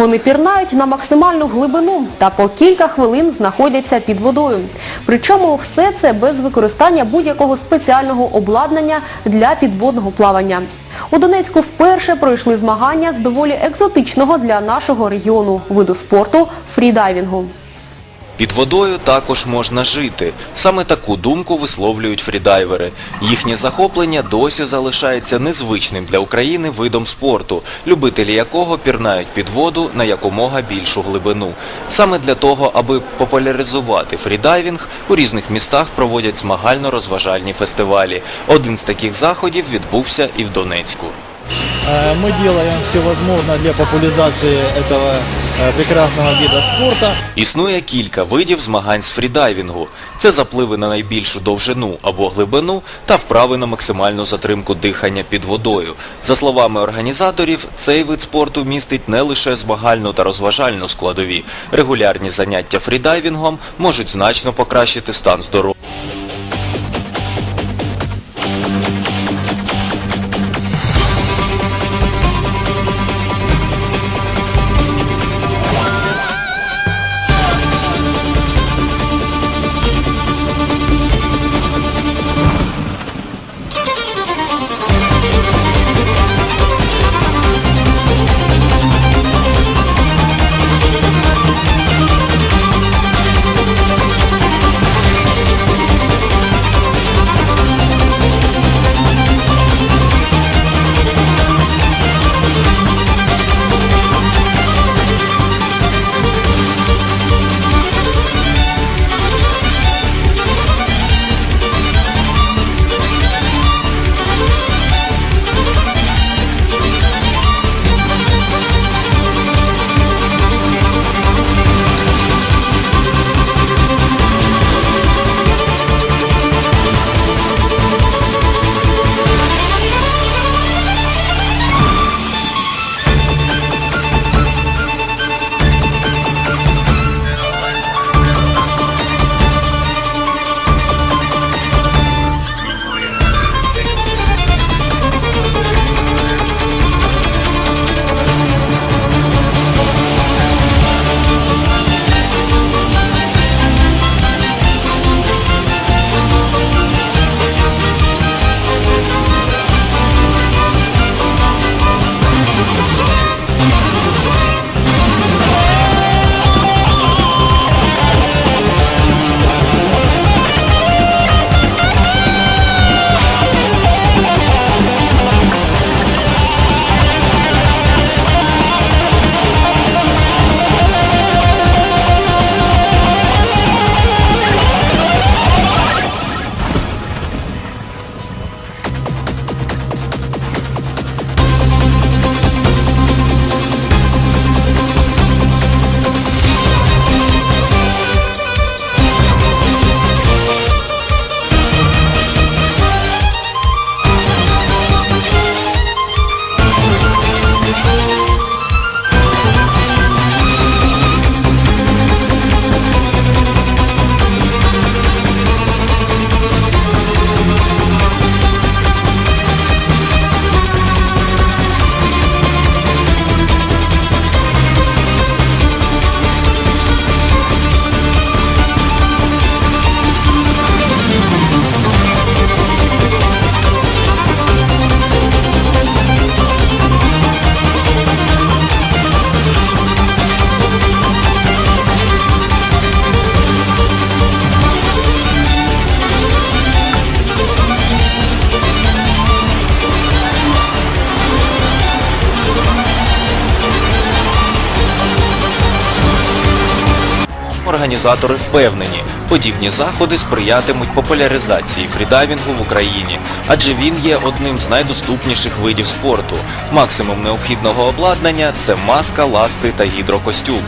Вони пірнають на максимальну глибину та по кілька хвилин знаходяться під водою. Причому все це без використання будь-якого спеціального обладнання для підводного плавання. У Донецьку вперше пройшли змагання з доволі екзотичного для нашого регіону виду спорту фрідайвінгу. Під водою також можна жити. Саме таку думку висловлюють фрідайвери. Їхнє захоплення досі залишається незвичним для України видом спорту, любителі якого пірнають під воду на якомога більшу глибину. Саме для того, аби популяризувати фрідайвінг, у різних містах проводять змагально-розважальні фестивалі. Один з таких заходів відбувся і в Донецьку. Э, Мы делаем все возможное для популяризации этого э, прекрасного вида спорта. Існує кілька видів змагань з фрідайвінгу. Це запливи на найбільшу довжину або глибину та вправи на максимальну затримку дихання під водою. За словами організаторів, цей вид спорту містить не лише змагальну та розважальну складові. Регулярні заняття фрідайвінгом можуть значно покращити стан здоров'я. Організатори впевнені, подібні заходи сприятимуть популяризації фрідайвінгу в Україні, адже він є одним з найдоступніших видів спорту. Максимум необхідного обладнання це маска, ласти та гідрокостюм.